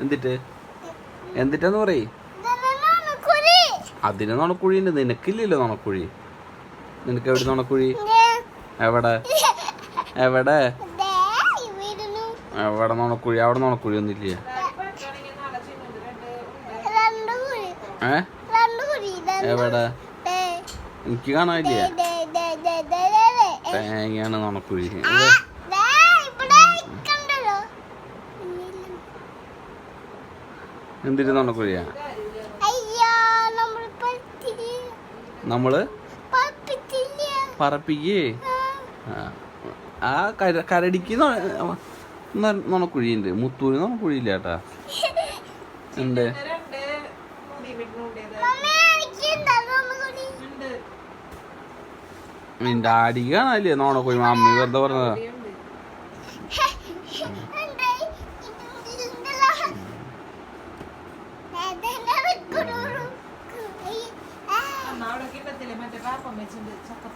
എന്തിട്ട്? എന്തിട്ടെന്ന് പറയ്? അതിന് നുണക്കുഴി ഉണ്ട്. നിനക്കില്ലല്ലോ നുണക്കുഴി. നിനക്ക് എവിടെ നുണക്കുഴി എവിടെ? എവിടെ? എവിടെ നുണക്കുഴി? അവിടെ നുണക്കുഴി ഒന്നുമില്ല ഏ? എവിടെ? എനിക്ക് കാണാനില്ല. തേങ്ങയാണ് നുണക്കുഴി. നമ്മൾ പറ്റില്ല? നമ്മൾ പറപ്പിക്കേ. ആ, കര കരടിക്ക് നുണക്കുഴിയുണ്ട്. മുത്തൂര് നുണക്കുഴിയില്ല ചേട്ടാ ഉണ്ട്. നിന്റെ ആടിക്ക് നോണക്കുഴി നുണക്കുഴി? മമ്മി വെറുതെ പറഞ്ഞതാ. ahora quítate, le mete bajo, me echen de chaco.